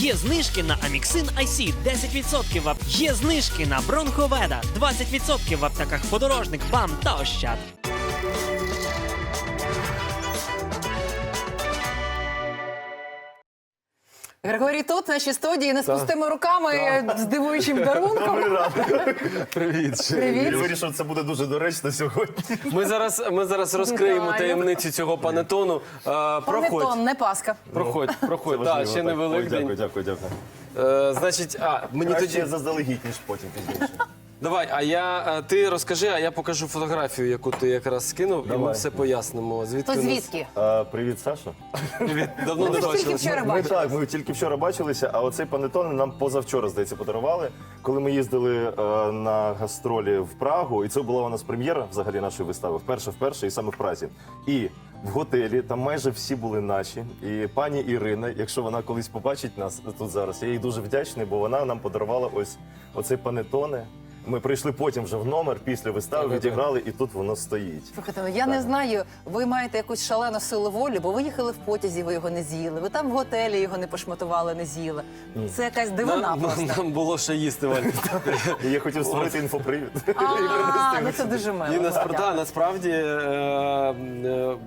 Є знижки на Аміксин IC 10% в ап... Є знижки на Бронховеда 20% в аптеках Подорожник, БАМ та Ощад. Григорій тут, в нашій студії, не з пустими руками, з дивуючим дарунком. Привіт. Привіт. Я вирішив, це буде дуже доречно сьогодні. Ми зараз, ми зараз розкриємо таємницю цього панетону. Е, проходь, Панетон, не паска. проходь, проходь. Так, ще не так. Дякую, дякую, дякую. Е, значить, а, мені Краще тоді. заздалегідь, ніж потім пізніше. Давай, а я е, ти розкажи, а я покажу фотографію, яку ти якраз скинув, і ми Давай. все пояснимо. Звідки То у нас- звідки? А, привіт, Саша. Привіт, давно Ми не ж тільки вчора Ми бачили. так, ми тільки вчора бачилися, а оцей панетон нам позавчора, здається, подарували. Коли ми їздили е, на гастролі в Прагу, і це була у нас прем'єра взагалі нашої вистави. Вперше, вперше, і саме в Празі. І в готелі там майже всі були наші. І пані Ірина, якщо вона колись побачить нас тут зараз, я їй дуже вдячний, бо вона нам подарувала ось оцей панетоне. Ми прийшли потім вже в номер після вистави, відіграли, і тут воно стоїть. Слухайте, ну я не знаю, ви маєте якусь шалену силу волі, бо ви їхали в потязі, ви його не з'їли. Ви там в готелі його не пошматували, не з'їли. Це якась дивина Нам, просто. нам було ще їсти, Валь. І я хотів створити інфопривід. А, ну це дуже І мило. насправді, е, е,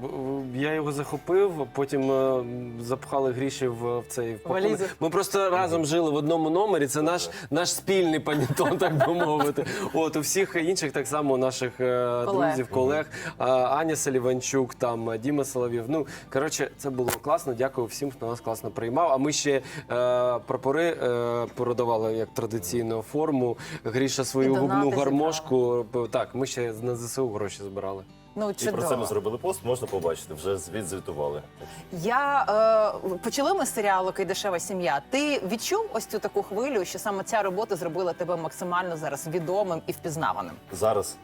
б- я його захопив, потім е, запхали гріші в, в цей в пакунок. Ми просто разом жили в одному номері. Це наш, наш спільний панітон, так би мовити. От у всіх інших так само наших е, Колег. друзів, колег. Аня Саліванчук, там е, Діма Соловів. Ну коротше, це було класно. Дякую всім, хто нас класно приймав. А ми ще е, прапори е, продавали як традиційну форму. Гріша свою І донати губну гармошку. Так, ми ще на ЗСУ гроші збирали. Ну, І про це ми зробили пост, можна побачити, вже відзвітували. Я е, почали ми з серіалу Кайдашева сім'я. Ти відчув ось цю таку хвилю, що саме ця робота зробила тебе максимально зараз відомим і впізнаваним? Зараз.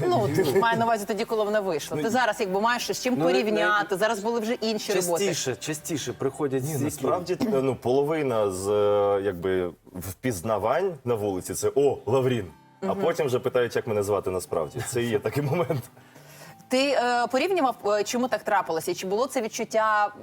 Ну ти маю на увазі тоді, коли вона вийшла. Ти зараз якби маєш з чим Ну, порівняти. Зараз були вже інші роботи. Частіше, частіше приходять Ні, з насправді е, ну, половина з е, якби впізнавань на вулиці це о, Лаврін. А потім вже питають, як мене звати насправді. Це і є такий момент. Ти е, порівнював, е, чому так трапилося? Чи було це відчуття,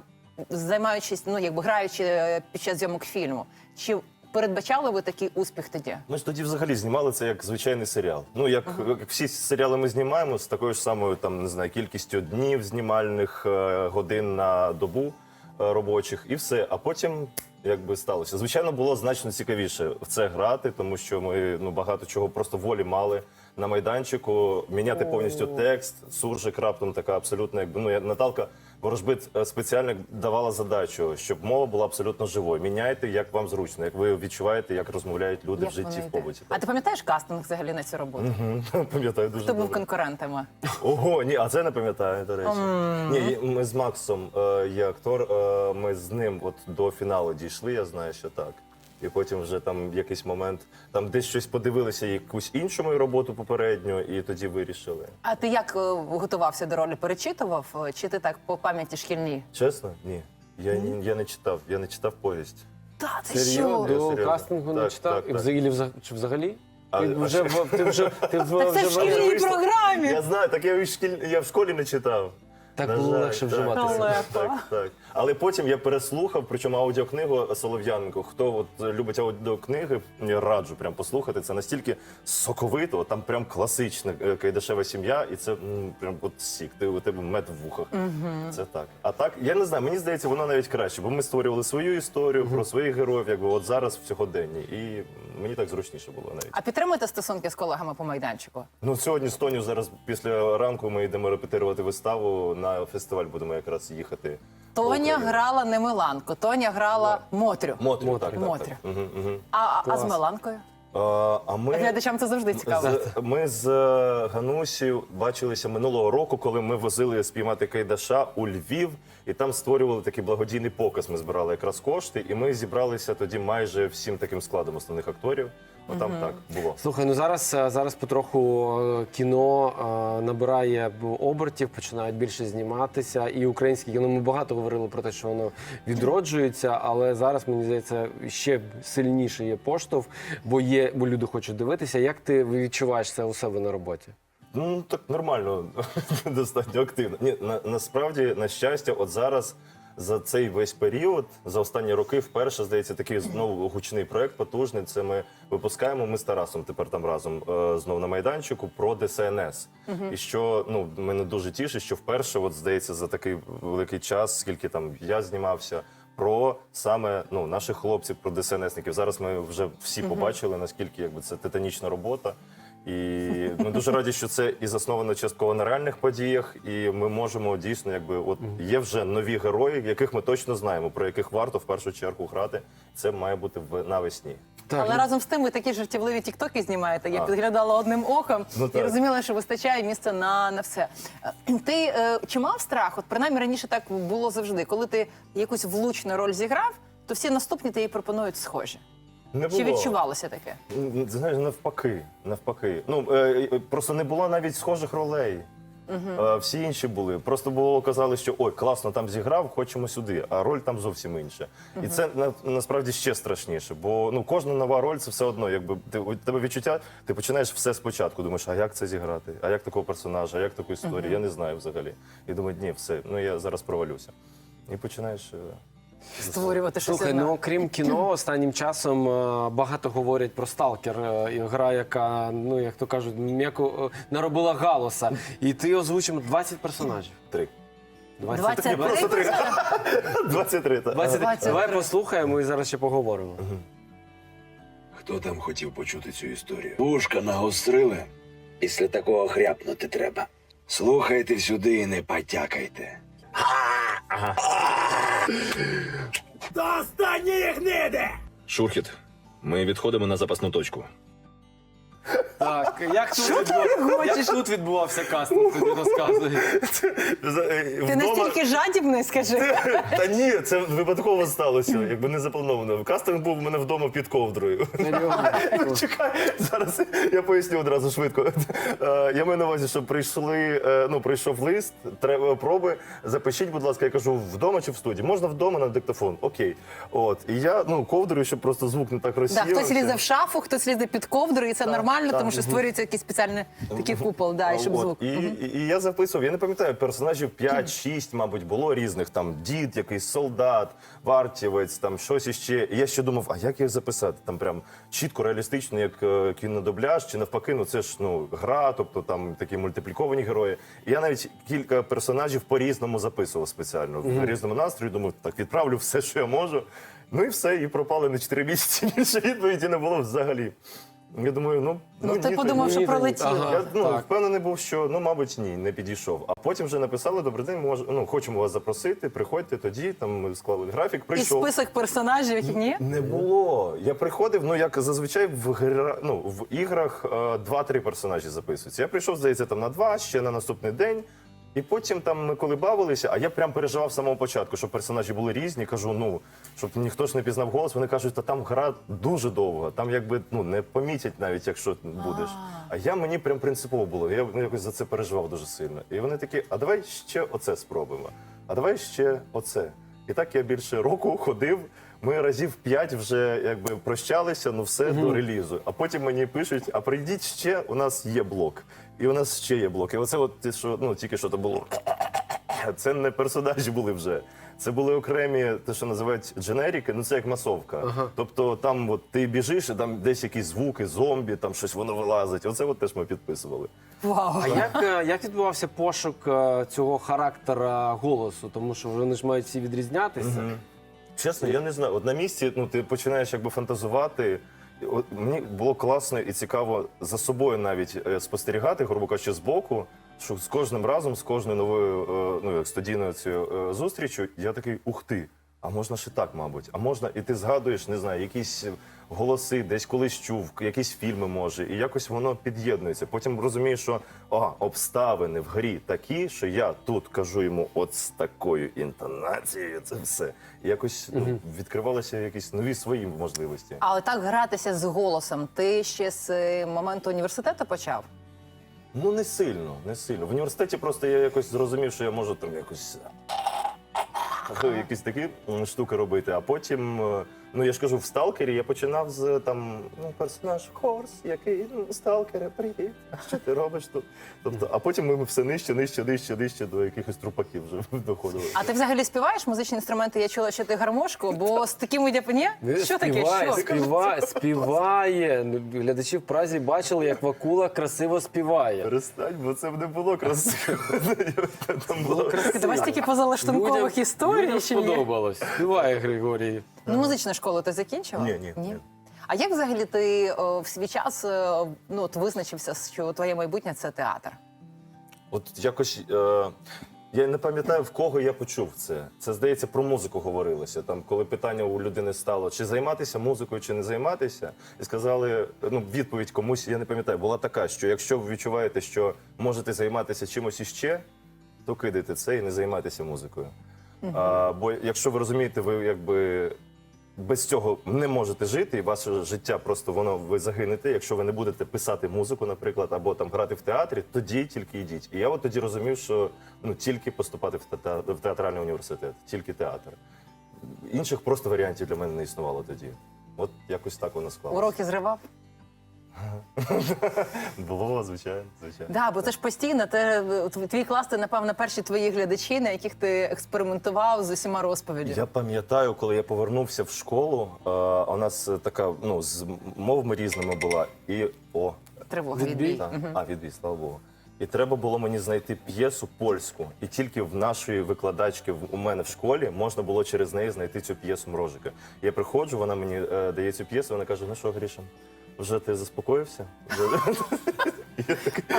займаючись, ну якби граючи е, під час зйомок фільму? Чи передбачали ви такий успіх тоді? Ми ж тоді взагалі знімали це як звичайний серіал. Ну як, як всі серіали ми знімаємо з такою ж самою там не знаю кількістю днів знімальних е, годин на добу е, робочих, і все. А потім. Якби сталося, звичайно, було значно цікавіше в це грати, тому що ми ну багато чого просто волі мали на майданчику. Міняти повністю текст. Суржик раптом така абсолютно, якби ну я Наталка Ворожбит е, спеціально давала задачу, щоб мова була абсолютно живою. Міняйте, як вам зручно, як ви відчуваєте, як розмовляють люди Як в житті в побуті. А ти пам'ятаєш кастинг взагалі на цю роботу? Угу, Пам'ятаю дуже Хто був добре. конкурентами? Ого, ні, а це не пам'ятаю, до речі. Ні, ми з Максом, е, є актор, е, ми з ним от до фіналу дійшли, я знаю, що так. І потім вже там якийсь момент, там десь щось подивилися, якусь іншу мою роботу попередню, і тоді вирішили. А ти як е, готувався до ролі? Перечитував? Е, Чи ти так по пам'яті шкільній? Чесно? Ні. Я, ні, я не читав, я не читав повість. Та ти Серйозно? що? До Серйозно. кастингу не Так, читав? так, І так. взагалі, взаг- чи взагалі? А- ти, а вже, в- ти вже, ти в- Так це вже в шкільній вийшло. програмі. Я знаю, так я, в шкіль... я в школі не читав. Так На було жаль, легше так, вживатися. Так, так, так. Але потім я переслухав, причому аудіокнигу Солов'яненко. Хто от любить аудіокниги, я раджу прям послухати. Це настільки соковито, там прям класична е, кайдашева сім'я, і це м, прям от сік. Ти у тебе мед в вухах. Це так. А так, я не знаю, мені здається, воно навіть краще, бо ми створювали свою історію про своїх героїв, якби от зараз в сьогоденні. І мені так зручніше було навіть. А підтримуєте стосунки з колегами по майданчику? Ну сьогодні з Тоню зараз після ранку ми йдемо репетирувати виставу. На фестиваль будемо якраз їхати. Тоня грала не Миланку, Тоня грала Мотрю. Мотрю, Мотрю. так, так, Мотрю. так. Угу, угу. А, а, з Клас. Миланкою? А, а ми Глядачам це завжди цікаво. з, ми з е, Ганусію бачилися минулого року, коли ми возили спіймати Кайдаша у Львів, і там створювали такий благодійний показ. Ми збирали якраз кошти, і ми зібралися тоді майже всім таким складом основних акторів. Отам так було. Слухай, ну зараз, е, зараз потроху е, кіно е, набирає обертів, починають більше зніматися. І українське кіно ми багато говорили про те, що воно відроджується, але зараз мені здається ще сильніше є поштовх, бо є, бо люди хочуть дивитися. Як ти відчуваєш це у себе на роботі? Ну так нормально, достатньо активно. Ні, на, насправді, на щастя, от зараз за цей весь період, за останні роки, вперше здається, такий знову гучний проект, потужний. Це ми випускаємо. Ми з Тарасом тепер там разом е, знов на майданчику про ДСНС. І що ну мене дуже тішить, що вперше, от здається, за такий великий час, скільки там я знімався. Про саме ну наших хлопців, про ДСНСників. Зараз ми вже всі побачили, наскільки якби це титанічна робота. І ми дуже раді, що це і засновано частково на реальних подіях, і ми можемо дійсно, якби от є вже нові герої, яких ми точно знаємо, про яких варто в першу чергу грати. Це має бути в навесні. Так, Але разом з тим ви такі жартівливі тіктоки знімаєте. Я А. підглядала одним оком Ну, і так. розуміла, що вистачає місця на, на все. Е, Ти е, чи мав страх? От принаймні раніше так було завжди. Коли ти якусь влучну роль зіграв, то всі наступні тобі пропонують схожі. Не Чи відчувалося таке? Знаєш, навпаки, навпаки. Ну е, е, просто не було навіть схожих ролей. Е, Всі інші були. Просто було казали, що ой, класно там зіграв, хочемо сюди, а роль там зовсім інша. І це на, насправді ще страшніше, бо ну кожна нова роль це все одно, якби ти у тебе відчуття, ти починаєш все спочатку. Думаєш, а як це зіграти? А як такого персонажа, а як таку історію? Я не знаю взагалі. І думаю, ні, все, ну я зараз провалюся. І починаєш. Створювати щось Слухай, одне. ну крім кіно, останнім часом е, багато говорять про сталкер. е, і Гра, яка, ну як то кажуть, м'яко е, наробила галоса. І ти озвучив 20 персонажів. Три. 23 просто три. персонажі? 23, так. 20. 23. Давай послухаємо і зараз ще поговоримо. Хто там хотів почути цю історію? Вушка нагострили. Після такого хряпнути треба. Слухайте сюди і не потякайте. До останньої гниди! Шурхіт, ми відходимо на запасну точку. Так, як тут, відбув... як тут відбувався кастинг? Тобі розказуй. Ти настільки жадібний, скажи. Та ні, це випадково сталося, якби не заплановано. Кастинг був у мене вдома під ковдрою. Чекай, зараз я поясню одразу швидко. Е, Я маю на увазі, що прийшли, е, ну прийшов лист, треба проби. Запишіть, будь ласка, я кажу, вдома чи в студії? Можна вдома на диктофон. Окей. От. І я ну ковдрою, щоб просто звук не так Да, розсіявся. хтось лізе в шафу, хтось лізе під ковдру, і це нормально, так. тому що створюється якийсь спеціальний такий купол, да, і щоб От, звук. І, і, і я записував, я не пам'ятаю, персонажів 5-6, мабуть, було різних. Там дід, якийсь солдат, вартівець, там щось іще. І я ще думав, а як їх записати? Там прям чітко, реалістично, як е, кінодобляж, чи навпаки, ну це ж ну гра, тобто там такі мультипліковані герої. І я навіть кілька персонажів по-різному записував спеціально. В різному настрої, думаю, так відправлю все, що я можу. Ну і все, і пропали на 4 місяці. Більше відповіді не було взагалі. Я думаю, ну, Ну, ти ні, подумав, ні, що пролетіло. ага. я ну, так. впевнений був, що ну, мабуть, ні, не підійшов. А потім вже написали: добрий день, мож... ну, хочемо вас запросити, приходьте тоді. Там ми склали графік. І Прийшов. список персонажів, ні? Не було. Я приходив, ну як зазвичай в гра... ну, в іграх е, два-три персонажі записуються. Я прийшов, здається, там на два, ще на наступний день. І потім там ми коли бавилися, а я прям переживав з самого початку, щоб персонажі були різні. Кажу, ну щоб ніхто ж не пізнав голос. Вони кажуть, та там гра дуже довга, там якби ну не помітять навіть, якщо будеш. А я мені прям принципово було. Я ну, якось за це переживав дуже сильно. І вони такі, а давай ще оце спробуємо. А давай ще оце. І так я більше року ходив. Ми разів п'ять вже якби прощалися, ну все до релізу. А потім мені пишуть: а прийдіть ще, у нас є блок. І у нас ще є блок. І оце, от ті, що ну тільки що то було. Це не персонажі були вже. Це були окремі, те, що називають дженеріки, ну це як масовка. Тобто там от ти біжиш, і там десь якісь звуки, зомбі, там щось воно вилазить. Оце от теж ми підписували. Вау. А як, е, як відбувався пошук е, цього характера голосу? Тому що вони ж мають всі відрізнятися. Чесно, я не знаю. От на місці ну, ти починаєш якби фантазувати. От мені було класно і цікаво за собою навіть е, спостерігати, грубо кажучи, боку, що з кожним разом, з кожною новою е, ну, як студійною цією е, зустрічю, я такий ух ти. А можна ще так, мабуть. А можна, і ти згадуєш, не знаю, якісь голоси, десь колись чув, якісь фільми може, і якось воно під'єднується. Потім розумієш, що а, обставини в грі такі, що я тут кажу йому от з такою інтонацією. Це все. І якось ну, відкривалися якісь нові свої можливості. Але так гратися з голосом. Ти ще з моменту університету почав? Ну не сильно, не сильно. В університеті просто я якось зрозумів, що я можу там якось якісь такі штуки робити. А потім е, Ну я ж кажу, в сталкері я починав з там ну, персонаж Хорс, який ну, сталкери, привіт. Що ти робиш тут? Тобто, а потім ми все нижче, нижче, нижче, нижче до якихось трупаків вже доходили. А ти взагалі співаєш музичні інструменти? Я чула, що ти гармошку, бо з такими дяпні? Що таке? співає, Що? співає, співає. Ну, Глядачі в Празі бачили, як Вакула красиво співає. Перестань, бо це б не було красиво. Там було Ти вас тільки позалаштункових історій чи сподобалось. Співає Григорій. Ну, музичну школу ти закінчила? Ні, ні, ні. А як взагалі ти о, в свій час е, ну, от визначився, що твоє майбутнє це театр? От якось е, я не пам'ятаю, в кого я почув це. Це здається про музику говорилося. Там, коли питання у людини стало, чи займатися музикою, чи не займатися, і сказали, ну відповідь комусь, я не пам'ятаю, була така, що якщо ви відчуваєте, що можете займатися чимось іще, то кидайте це і не займайтеся музикою. А, бо якщо ви розумієте, ви якби. Без цього не можете жити, і ваше життя просто воно ви загинете. Якщо ви не будете писати музику, наприклад, або там грати в театрі, тоді тільки йдіть. І я от тоді розумів, що ну тільки поступати в, в театральний університет, тільки театр. Інших просто варіантів для мене не існувало тоді. От якось так воно склалося. Уроки зривав? Було, звичайно, звичайно. Да, бо це ж постійно. Те, твій клас, це, напевно, перші твої глядачі, на яких ти експериментував з усіма розповідями. Я пам'ятаю, коли я повернувся в школу, е, у нас така ну з мовами різними була, і о, Тривога Відбій? відбій. Так. А, відбій, слава Богу. І треба було мені знайти п'єсу польську. І тільки в нашої викладачки в- у мене в школі можна було через неї знайти цю п'єсу Мрожика. Я приходжу, вона мені е, дає цю п'єсу, вона каже: ну що, Гріша, вже ти заспокоївся? А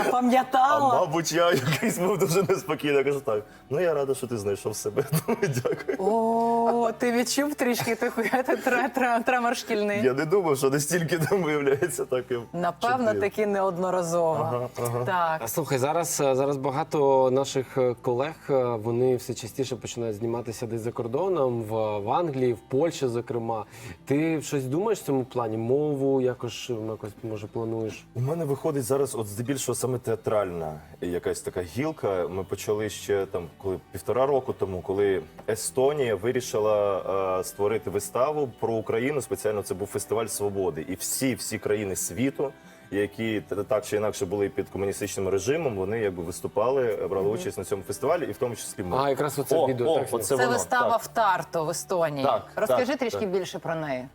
А пам'ятала? мабуть, я якийсь був дуже неспокійний. Я кажу, так, ну я рада, що ти знайшов себе. Дякую. О, ти відчув трішки тре- тремор шкільний. Я не думав, що настільки там виявляється так. і Напевно, таки неодноразово. Ага, ага. Так. А слухай, зараз, е, зараз багато наших е, колег е, вони все частіше починають зніматися десь за кордоном, в, в Англії, в Польщі, зокрема. Ти щось думаєш в цьому плані? Мову якось, м, якось може плануєш? У мене виходить зараз, от здебільшого саме театральна якась така гілка. Ми почали ще там, коли півтора року тому, коли Естонія вирішила е, створити виставу про Україну. Спеціально це був фестиваль свободи, і всі всі країни світу. Які так чи інакше були під комуністичним режимом, вони якби виступали, брали участь на цьому фестивалі, і в тому числі ми. А, якраз оце О, відео, о, так, оце Це воно, вистава так. в Тарту в Естонії. Так, Розкажи так, трішки так. більше про неї.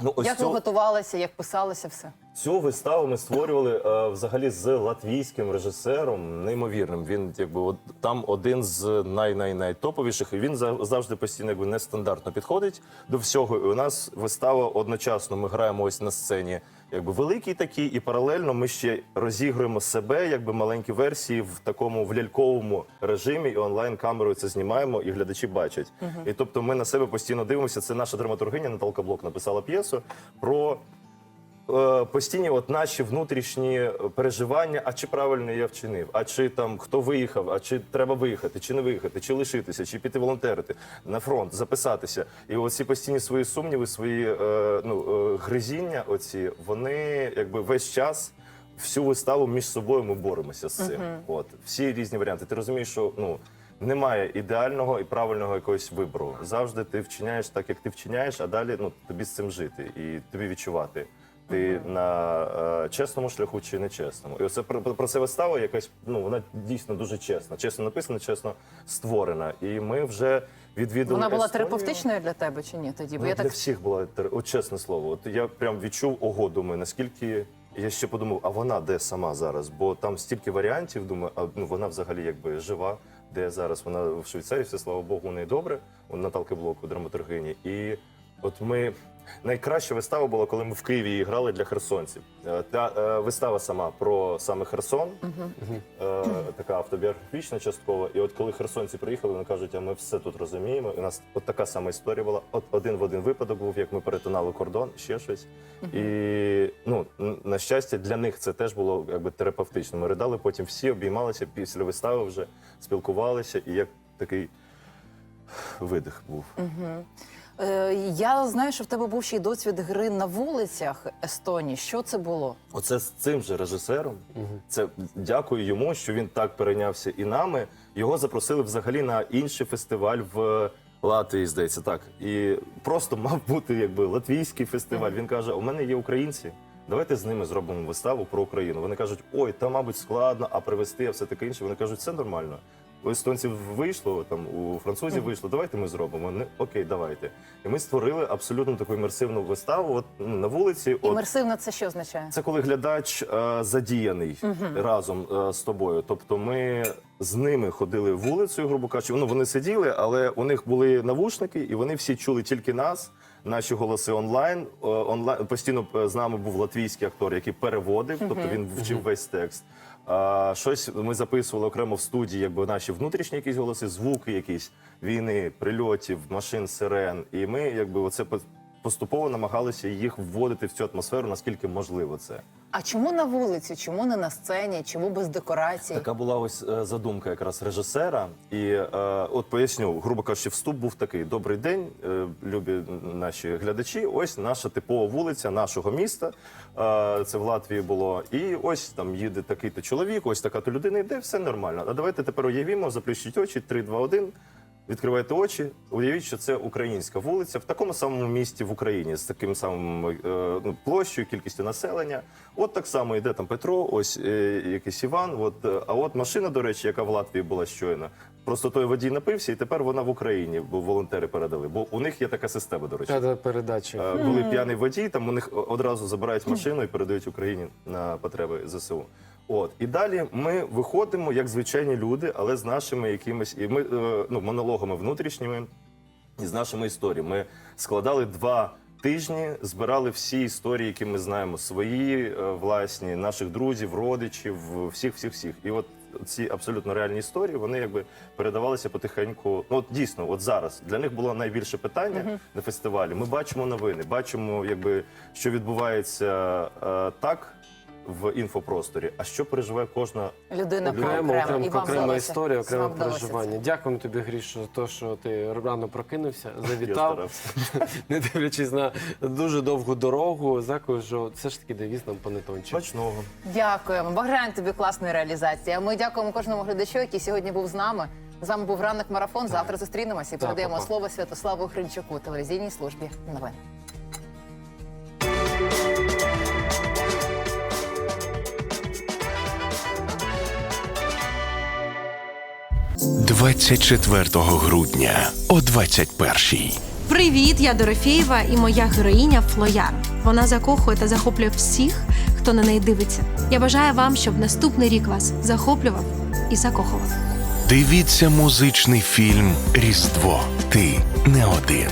Ну, ось Як цього... ви готувалися, як писалося все? Цю виставу ми створювали е, взагалі з латвійським режисером, неймовірним. Він якби от, там один з най-най-найтоповіших, і він за- завжди постійно якби нестандартно підходить до всього. І у нас вистава одночасно. Ми граємо ось на сцені, якби великий такий, і паралельно ми ще розігруємо себе, якби маленькі версії в такому в ляльковому режимі, і онлайн камерою це знімаємо, і глядачі бачать. І тобто ми на себе постійно дивимося. Це наша драматургиня Наталка Блок написала п'єсу про постійні от наші внутрішні переживання, а чи правильно я вчинив, а чи там хто виїхав, а чи треба виїхати, чи не виїхати, чи лишитися, чи піти волонтерити на фронт, записатися. І оці постійні свої сумніви, свої е, ну, е, гризіння, оці, вони якби весь час. Всю виставу між собою ми боремося з цим. От всі різні варіанти. Ти розумієш, що ну немає ідеального і правильного якогось вибору. Завжди ти вчиняєш так, як ти вчиняєш, а далі ну тобі з цим жити і тобі відчувати. Ти на е, чесному шляху чи нечесному. І оце про, про це вистава якась, ну вона дійсно дуже чесна. Чесно написана, чесно створена. І ми вже відвідали. Вона була Естонію. терапевтичною для тебе чи ні тоді? Бо Ну, я для так всіх була тер- от чесне слово. От я прям відчув ого, думаю, наскільки я ще подумав, а вона де сама зараз? Бо там стільки варіантів, думаю, а ну вона взагалі якби жива, де зараз вона в Швейцарії, все слава Богу, у неї добре. У Наталки Блоку, драматургині. І от ми. Найкраща вистава була, коли ми в Києві її грали для херсонців. Е, Та е, вистава сама про саме Херсон, е, така автобіографічна частково. І от коли херсонці приїхали, вони кажуть, а ми все тут розуміємо. І у нас от така сама історія була. От один в один випадок був, як ми перетинали кордон, ще щось. І ну н- на щастя, для них це теж було якби терапевтично. Ми ридали, потім всі обіймалися після вистави, вже спілкувалися, і як такий видих був. Е, я знаю, що в тебе був ще й досвід гри на вулицях Естонії. Що це було? Оце з цим же режисером. Це дякую йому, що він так перейнявся і нами. Його запросили взагалі на інший фестиваль в Латвії, здається, так. І просто мав бути якби латвійський фестиваль. Він каже: у мене є українці. Давайте з ними зробимо виставу про Україну. Вони кажуть, ой, там, мабуть, складно, а привезти, а все таке інше. Вони кажуть, все нормально. У естонців вийшло, там у французів вийшло. Давайте ми зробимо. Вони окей, давайте. І ми створили абсолютно таку імерсивну виставу. От на вулиці. От, Імерсивно це що означає? це коли глядач е, задіяний разом е, з тобою. Тобто ми з ними ходили вулицею, грубо кажучи. Ну вони сиділи, але у них були навушники, і вони всі чули тільки нас. Наші голоси онлайн. Е, онлайн постійно е, з нами був латвійський актор, який переводив, тобто він вчив весь текст. А, щось ми записували окремо в студії, якби наші внутрішні якісь голоси, звуки якісь війни, прильотів, машин, сирен. І ми, якби, оце поступово намагалися їх вводити в цю атмосферу, наскільки можливо це. А чому на вулиці? Чому не на сцені? Чому без декорацій? Така була ось е, задумка якраз режисера. І е, от поясню, грубо кажучи, вступ був такий: добрий день, е, любі наші глядачі. Ось наша типова вулиця нашого міста. Е, це в Латвії було. І ось там їде такий-то чоловік, ось така то людина йде, все нормально. А давайте тепер уявімо, заплющіть очі, 3, 2, 1. Відкривайте очі, уявіть, що це українська вулиця в такому самому місті в Україні з таким самим е, ну, площею, кількістю населення. От так само йде там Петро, ось е, якийсь Іван. От, е, а от машина, до речі, яка в Латвії була щойно. Просто той водій напився, і тепер вона в Україні, бо волонтери передали. Бо у них є така система, до речі. Та передачі. Е, Коли п'яний водій, там у них одразу забирають машину і передають Україні на потреби ЗСУ. От і далі ми виходимо як звичайні люди, але з нашими якимись і ми е, ну монологами внутрішніми і з нашими історіями. Ми складали два тижні, збирали всі історії, які ми знаємо, свої е, власні, наших друзів, родичів, всіх, всіх, всіх. І от ці абсолютно реальні історії, вони якби передавалися потихеньку. Ну от дійсно, от зараз для них було найбільше питання на фестивалі. Ми бачимо новини, бачимо, якби що відбувається е, так. В інфопросторі, а що переживає кожна Людина Окремо, Окремо, І вам окрема вдалося. історія, окреме Вам вдалося переживання. Дякуємо тобі, Гріш, за те, що ти рано прокинувся, завітав, не дивлячись на дуже довгу дорогу. Дякую, що все ж таки девіз нам панетончик. Смачного. Дякуємо. Бажаємо тобі класної реалізації. А ми дякуємо кожному глядачу, який сьогодні був з нами. З вами був ранок марафон. Завтра зустрінемося і Так, передаємо па-па. слово Святославу Гринчуку, телевізійній службі новин. – 24 грудня о 21-й. Привіт, я Дорофєєва і моя героїня Флояр. Вона закохує та захоплює всіх, хто на неї дивиться. Я бажаю вам, щоб наступний рік вас захоплював і закохував. Дивіться музичний фільм Різдво. Ти не один.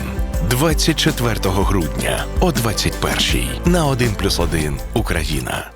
24 грудня о 21-й на 1+,1 Україна.